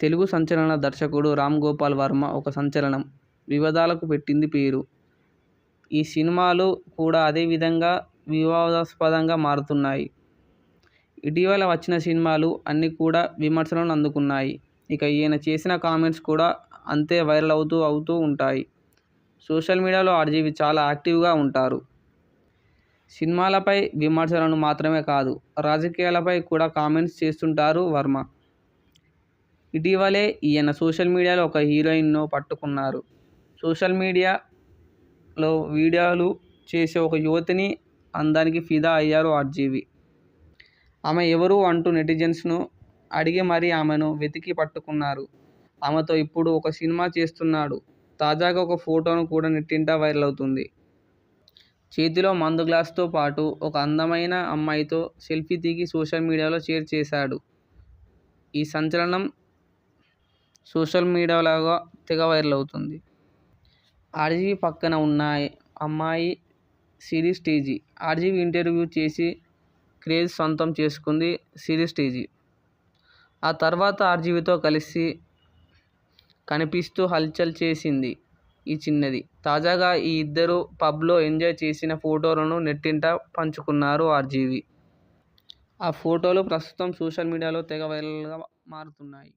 తెలుగు సంచలన దర్శకుడు రామ్ గోపాల్ వర్మ ఒక సంచలనం. వివాదాలకు పెట్టింది పేరు. ఈ సినిమాలు కూడా అదే విధంగా వివాదాస్పదంగా మారుతున్నాయి. ఇటీవల వచ్చిన సినిమాలు అన్నీ కూడా విమర్శలను అందుకున్నాయి. ఇక ఈయన చేసిన కామెంట్స్ కూడా అంతే వైరల్ అవుతూ అవుతూ ఉంటాయి. సోషల్ మీడియాలో ఆర్జీవి చాలా యాక్టివ్గా ఉంటారు. సినిమాలపై విమర్శలను మాత్రమే కాదు రాజకీయాలపై కూడా కామెంట్స్ చేస్తుంటారు వర్మ. ఇటీవలే ఈయన సోషల్ మీడియాలో ఒక హీరోయిన్ను పట్టుకున్నారు. సోషల్ మీడియాలో వీడియోలు చేసే ఒక యువతిని అందానికి ఫిదా అయ్యారు ఆర్జీవి. ఆమె ఎవరు అంటూ నెటిజన్స్ను అడిగి మరీ ఆమెను వెతికి పట్టుకున్నారు. ఆమెతో ఇప్పుడు ఒక సినిమా చేస్తున్నాడు. తాజాగా ఒక ఫోటోను కూడా నెట్టింట వైరల్ అవుతుంది చేతిలో మందు గ్లాస్తో పాటు ఒక అందమైన అమ్మాయితో సెల్ఫీ దిగి సోషల్ మీడియాలో షేర్ చేశాడు. ఈ సంచలనం సోషల్ మీడియాలాగా తెగ వైరల్ అవుతుంది ఆర్జీవి పక్కన ఉన్న అమ్మాయి సిరీస్ టీజీ ఆర్జీవి ఇంటర్వ్యూ చేసి క్రేజ్ సొంతం చేసుకుంది సిరీస్ టీజీ ఆ తర్వాత ఆర్జీవితో కలిసి కనిపిస్తూ హల్చల్ చేసింది ఈ చిన్నది. తాజాగా ఈ ఇద్దరూ పబ్లో ఎంజాయ్ చేసిన ఫోటోలను నెట్టింట పంచుకున్నారు ఆర్జీవి. ఆ ఫోటోలు ప్రస్తుతం సోషల్ మీడియాలో తెగ వైరల్గా మారుతున్నాయి.